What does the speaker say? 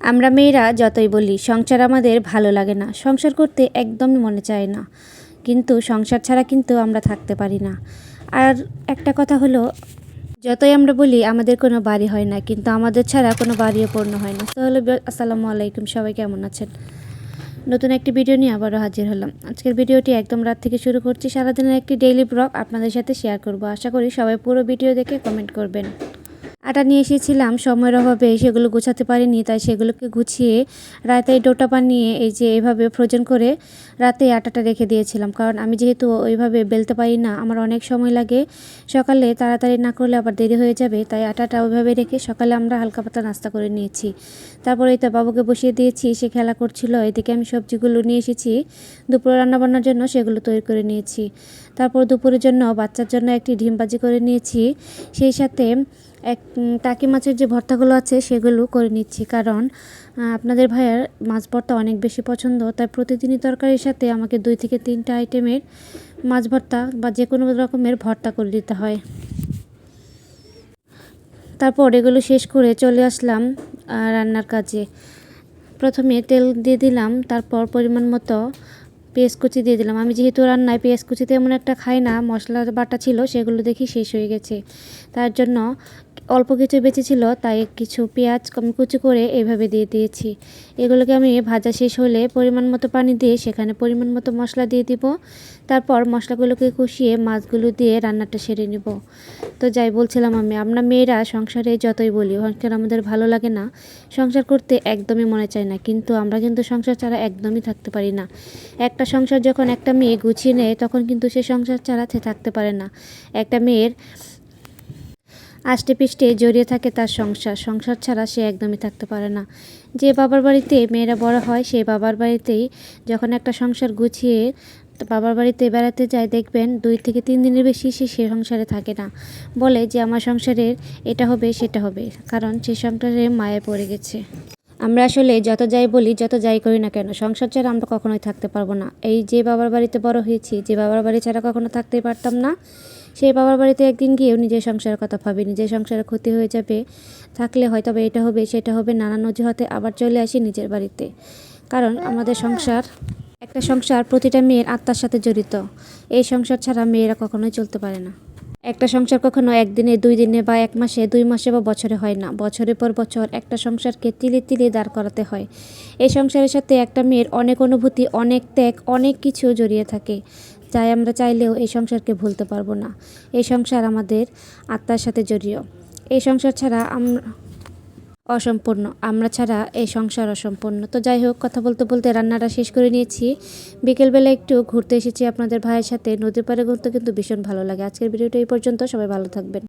আমরা মেয়েরা যতই বলি, সংসার আমাদের ভালো লাগে না। সংসার করতে একদমই মনে চায় না। কিন্তু সংসার ছাড়া কিন্তু আমরা থাকতে পারি না। আর একটা কথা হলো, যতই আমরা বলি, আমাদের কোনো বাড়ি হয় না, কিন্তু আমাদের ছাড়া কোনো বাড়িও পূর্ণ হয় না। তো হলো আসসালামু আলাইকুম, সবাই কেমন আছেন? নতুন একটি ভিডিও নিয়ে আবারও হাজির হলাম। আজকের ভিডিওটি একদম রাত থেকে শুরু করছি। সারাদিনের একটি ডেইলি ব্লগ আপনাদের সাথে শেয়ার করব। আশা করি সবাই পুরো ভিডিও দেখে কমেন্ট করবেন। আটা নিয়ে এসেছিলাম, সময়ের অভাবে সেগুলো গোছাতে পারিনি, তাই সেগুলোকে গুছিয়ে রাতে ডোটা বানিয়ে এই যে এভাবে ফ্রোজেন করে রাতে আটাটা রেখে দিয়েছিলাম। কারণ আমি যেহেতু ওইভাবে বেলতে পারি না, আমার অনেক সময় লাগে। সকালে তাড়াতাড়ি না করলে আবার দেরি হয়ে যাবে, তাই আটাটা ওইভাবে রেখে সকালে আমরা হালকা পাতা নাস্তা করে নিয়েছি। তারপরে তো বাবুকে বসিয়ে দিয়েছি, সে খেলা করছিল, এদিকে আমি সবজিগুলো নিয়ে এসেছি, দুপুরে রান্নাবান্নার জন্য সেগুলো তৈরি করে নিয়েছি। তারপর দুপুরের জন্য বাচ্চার জন্য একটি ডিম ভাজি করে নিয়েছি, সেই সাথে এক টাকি মাছের যে ভর্তাগুলো আছে সেগুলো করে নিচ্ছি। কারণ আপনাদের ভাইয়ার মাছ ভর্তা অনেক বেশি পছন্দ, তাই প্রতিদিনই তরকারির সাথে আমাকে দুই থেকে তিনটা আইটেমের মাছ ভর্তা বা যে কোনো রকমের ভর্তা করে দিতে হয়। তারপর এগুলো শেষ করে চলে আসলাম রান্নার কাজে। প্রথমে তেল দিয়ে দিলাম, তারপর পরিমাণ মতো পেঁয়াজ কুচি দিয়ে দিলাম। আমি যেহেতু রান্নায় পেঁয়াজ কুচি তেমন একটা খাই না মশলা বাটা ছিল, সেগুলো দেখি শেষ হয়ে গেছে। তার জন্য অল্প কিছু বেঁচে ছিল, তাই কিছু পেঁয়াজ কম কুচি করে এইভাবে দিয়ে দিয়েছি। এগুলোকে আমি ভাজা শেষ হলে পরিমাণ মতো পানি দিয়ে সেখানে পরিমাণ মতো মশলা দিয়ে দিব। তারপর মশলাগুলোকে কষিয়ে মাছগুলো দিয়ে রান্নাটা সেরে নিব। তো যাই বলছিলাম আমি, আমরা মেয়েরা সংসারে যতই বলি সংসার আমাদের ভালো লাগে না, সংসার করতে একদমই মনে চায় না। কিন্তু আমরা কিন্তু সংসার ছাড়া একদমই থাকতে পারি না। একটা সংসার যখন একটা মেয়ে গুছিয়ে নেয়, তখন কিন্তু সে সংসার ছাড়া সে থাকতে পারে না। একটা মেয়ের আষ্টে পিষ্টে জড়িয়ে থাকে তার সংসার। সংসার ছাড়া সে একদমই থাকতে পারে না। যে বাবার বাড়িতে মেয়েরা বড় হয় সেই বাবার বাড়িতেই যখন একটা সংসার গুছিয়ে বাবার বাড়িতে বেড়াতে যায়, দেখবেন দুই থেকে তিন দিনের বেশি সে সে সংসারে থাকে না। বলে যে, আমার সংসারের এটা হবে, সেটা হবে। কারণ সে সংসারে মায়ে পড়ে গেছে। আমরা আসলে যত যাই বলি, যত যাই করি না কেন, সংসার ছাড়া আমরা কখনোই থাকতে পারব না। এই যে বাবার বাড়িতে বড় হয়েছি, যে বাবার বাড়ি ছাড়া কখনো থাকতেই পারতাম না। সেই বাবার বাড়িতে একদিন গিয়েও নিজের সংসারের কথা ভাবি। নিজের সংসারের ক্ষতি হয়ে যাবে, থাকলে হয়তো এটা হবে, সেটা হবে, নানান অজুহাতে আবার চলে আসি নিজের বাড়িতে। কারণ আমাদের সংসার, একটা সংসার প্রতিটা মেয়ের আত্মার সাথে জড়িত। এই সংসার ছাড়া মেয়েরা কখনোই চলতে পারে না। একটা সংসার কখনো একদিনে, দুই দিনে বা এক মাসে, দুই মাসে বা বছরে হয় না। বছরের পর বছর একটা সংসারকে তিলে তিলে দাঁড় করাতে হয়। এই সংসারের সাথে একটা মেয়ের অনেক অনুভূতি, অনেক ত্যাগ, অনেক কিছু জড়িয়ে থাকে। তাই আমরা চাইলেও এই সংসারকে ভুলতে পারব না। এই সংসার আমাদের আত্মার সাথে জড়িয়ে এই সংসার ছাড়া আমরা অসম্পূর্ণ। আমরা ছাড়া এই সংসার অসম্পূর্ণ। তো যাই হোক, কথা বলতে বলতে রান্নাটা শেষ করে নিয়েছি। বিকেলবেলা একটু ঘুরতে এসেছি আপনাদের ভাইয়ের সাথে। নদীর পাড়ে ঘুরতে কিন্তু ভীষণ ভালো লাগে। আজকের ভিডিওটা এই পর্যন্ত। সবাই ভালো থাকবেন।